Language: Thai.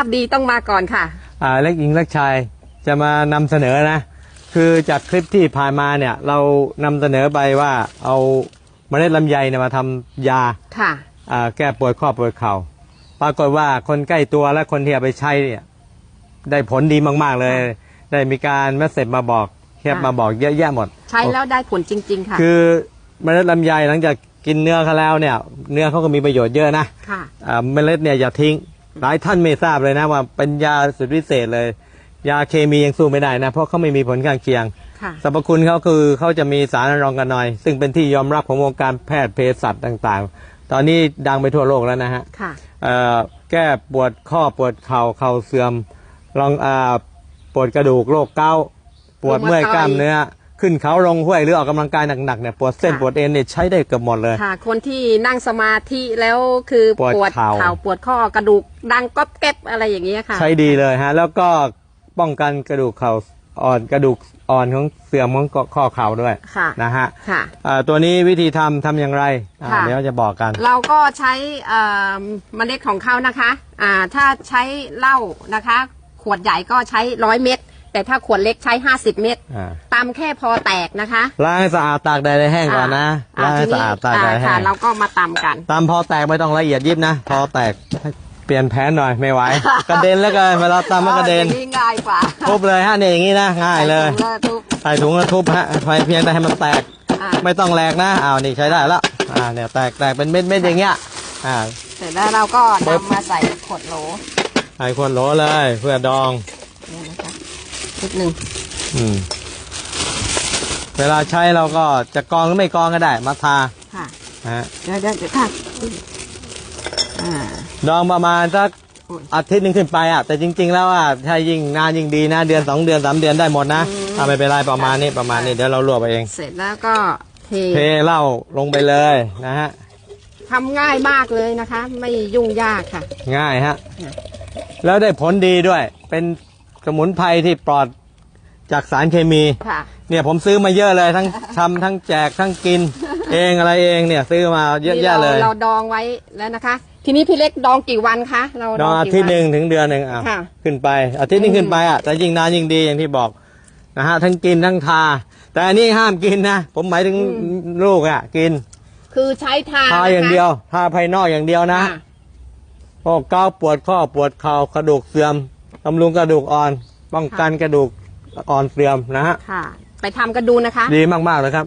อัพดีต้องมาก่อนค่ะ อ่าเล็กหญิงเล็กชายจะมานำเสนอนะ คือจากคลิปที่ผ่านมาเนี่ยเรานำเสนอไปว่าเอาเมล็ดลำไยเนี่ยมาทำยาค่ะ อ่าแก้ปวดข้อปวดเข่าปรากฏว่าคนใกล้ตัวและคนที่เอาไปใช้เนี่ยได้ผลดีมาก ๆ เลย ได้มีการเมสเซจมาบอกเทียบค่ะ มาบอกเยอะแยะหมด ใช้แล้วได้ผลจริง ๆ ค่ะคือเมล็ดลำไยหลังจากกินเนื้อเขาแล้วเนี่ย เนื้อเขาก็มีประโยชน์เยอะนะค่ะ อ่าเมล็ดเนี่ยอย่าทิ้ง หลายท่านไม่ทราบเลยนะว่าเป็นยาสุดวิเศษเลย ยาเคมียังสู้ไม่ได้นะ เพราะเขาไม่มีผลข้างเคียงค่ะสรรพคุณเขาคือเขาจะมีสารรองกันหน่อย ซึ่งเป็นที่ยอมรับของวงการแพทย์เภสัชต่างๆ ตอนนี้ดังไปทั่วโลกแล้วนะฮะค่ะเอ่อแก้ปวดข้อปวดเข่าเข่าเสื่อมรองอ่าปวดกระดูกโรคเกาต์ปวดเมื่อยกล้ามเนื้อ ขึ้นเขาลงห้วยหรือออกกำลังกายหนักๆเนี่ยปวดเส้นค่ะปวดเอ็นเนี่ยใช้ได้เกือบหมดเลยค่ะ คนที่นั่งสมาธิแล้วคือปวดเข่าเข่าปวดข้อกระดูกดังก๊อบแก๊บอะไรอย่างเงี้ยค่ะ ใช้ดีเลยฮะ แล้วก็ป้องกันกระดูกเข่าอ่อนกระดูกอ่อนของเสื่อมของข้อเข่าด้วยค่ะนะฮะค่ะอ่าตัวนี้วิธีทำทำอย่างไรอ่าค่ะเดี๋ยวจะบอกกัน เราก็ใช้เอ่อเมล็ดของเขานะคะอ่าถ้าใช้เหล้านะคะ ขวดใหญ่ก็ใช้ร้อยเม็ด แต่ถ้าขวดเล็กใช้ห้าสิบเม็ดอ่าตำแค่พอแตกนะคะล้างให้สะอาดตากแดดให้แห้งก่อนนะอ่ล้างให้ทีสะอาดตากแดดให้อ่ค่ะ แห้งเราก็มาตำกัน ตามพอแตกไม่ต้องละเอียดยิบนะพอแตกเปลี่ยนแผนหน่อยไม่ไหว กระเด็นแล้วกันเวลาตำมันกระเด็นอ๋ออย่างง่ายกว่าทุบเลยฮะเนี่ยอย่างนี้นะง่ายเลยใส่ถุงทุบใส่ถุงแล้วทุบฮะเพียงแต่ให้มันแตก อ่าไม่ต้องแหลกนะอ้าวนี่ใช้ได้แล้วอ่าเนี่ยแตกแตกเป็นเม็ดเม็ดอย่างเงี้ยอ่า เสร็จแล้วเราก็ปึ๊บนำมาใส่ขวดโหล ใส่ขวดโหลเลยเพื่อดองเนี่ยนะคะ นิดหนึ่งอืม เวลาใช้เราก็จะกรองหรือไม่กรองก็ได้มาทาค่ะนะฮะเดี๋ยวเดี๋ยวเดี๋ยวค่ะอ่าดองประมาณสักโอ้ยอาทิตย์หนึ่งขึ้นไปอะแต่จริง ๆ แล้วอะถ้ายิ่งนานยิ่งดีนะเดือนสองเดือนสามเดือนได้หมดนะถ้าไม่เป็นไรประมาณนี้ประมาณนี้เดี๋ยวเราลวกไปเอง เสร็จแล้วก็เทเทเหล้าลงไปเลยนะฮะ ทำง่ายมากเลยนะคะ ไม่ยุ่งยากค่ะ ง่ายฮะเนี่ยแล้วได้ผลดีด้วย เป็น สมุนไพรที่ปลอดจากสารเคมี ค่ะ เนี่ยผมซื้อมาเยอะเลยทั้งทำทั้งแจกทั้งกิน เองอะไรเองเนี่ยซื้อมาเยอะนี่แยะราเลยเราดองไว้แล้วนะคะ ทีนี้พี่เล็กดองกี่วันคะเราดองอากี่ทิตย์หวันึ่งถึงเดือนหนึ่งอะค่ะขึ้นไปอาทิตย์หนึงขึ้นไปอะแต่ยิ่งนานยิ่งดีอย่างที่บอกนะฮะทั้งกินทั้งทา แต่อันนี้ห้ามกินนะผมหมายถึงลูกอะกินคือใช้ทาทาอย่างเดียวทาภายนอกอย่างเดียวนะค่ะพวกเกาต์ปวดข้อปวดเข่ากระดูกเสื่อม บำรุงกระดูกอ่อน ป้องกันกระดูกอ่อนเสื่อมนะฮะ ค่ะ ไปทำกันดูนะคะ ดีมากๆเลยครับ